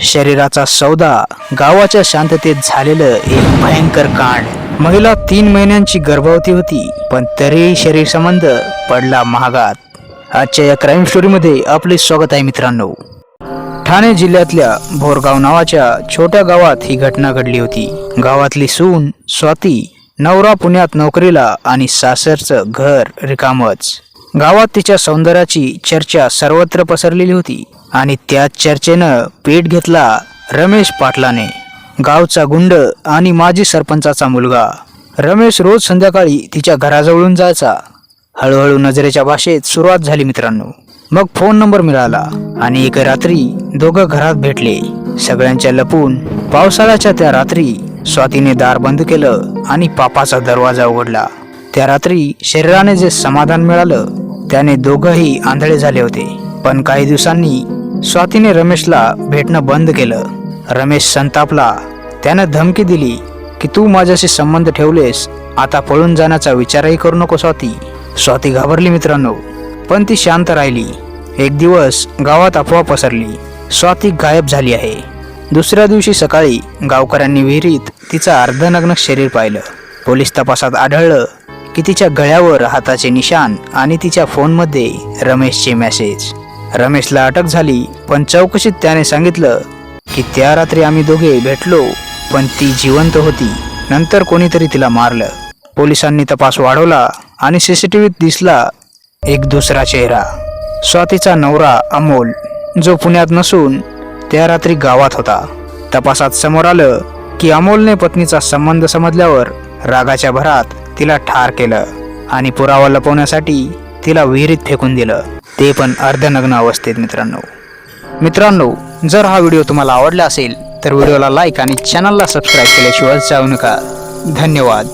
शरीराचा सौदा गावाच्या शांततेत झालेलं एक भयंकर कांड. महिला तीन महिन्यांची गर्भवती होती पण तरीही शरीर संबंध पडला महागात. आजच्या या क्राईम स्टोरीमध्ये आपले स्वागत आहे मित्रांनो. ठाणे जिल्ह्यातल्या भोरगाव नावाच्या छोट्या गावात ही घटना घडली होती. गावातली सून स्वाती नवरा पुण्यात नोकरीला आणि सासरचं घर रिकामच. गावात तिच्या सौंदर्याची चर्चा सर्वत्र पसरलेली होती. आणि त्याच चर्चेनं पेट घेतला रमेश पाटलाने. गावचा गुंड आणि माजी सरपंचाचा मुलगा. रमेश रोज संध्याकाळी तिच्या घराजवळून जायचा. हळूहळू नजरेच्या भाषेत सुरुवात झाली मित्रांनो. मग फोन नंबर मिळाला आणि एक रात्री दोघं घरात भेटले. सगळ्यांच्या लपून पावसाळ्याच्या त्या रात्री स्वातीने दार बंद केलं आणि पापाचा दरवाजा उघडला. त्या रात्री शरीराने जे समाधान मिळालं त्याने दोघंही आंधळे झाले होते. पण काही दिवसांनी स्वातीने रमेशला भेटणं बंद केलं. रमेश संतापला त्यानं धमकी दिली की तू माझ्याशी संबंध ठेवलेस आता पळून जाण्याचा विचारही करू नको स्वाती. स्वाती घाबरली मित्रांनो पण ती शांत राहिली. एक दिवस गावात अफवा पसरली. स्वाती गायब झाली आहे. दुसऱ्या दिवशी सकाळी गावकऱ्यांनी विहिरीत तिचं अर्धनग्न शरीर पाहिलं. पोलीस तपासात आढळलं की तिच्या गळ्यावर हाताचे निशान आणि तिच्या फोनमध्ये रमेशचे मेसेज. रमेशला अटक झाली पण चौकशीत त्याने सांगितलं की त्या रात्री आम्ही दोघे भेटलो पण ती जिवंत होती. नंतर कोणीतरी तिला मारलं. पोलिसांनी तपास वाढवला आणि सीसीटीव्हीत दिसला एक दुसरा चेहरा. स्वातीचा नवरा अमोल जो पुण्यात नसून त्या रात्री गावात होता. तपासात समोर आलं की अमोलने पत्नीचा संबंध समजल्यावर रागाच्या भरात तिला ठार केलं आणि पुरावा लपवण्यासाठी तिला विहिरीत फेकून दिलं. ते पण अर्धनग्न अवस्थेत मित्रांनो. मित्रांनो जर हा व्हिडिओ तुम्हाला आवडला असेल तर व्हिडिओला लाईक आणि चॅनलला सबस्क्राईब केल्याशिवाय जाऊ नका. धन्यवाद.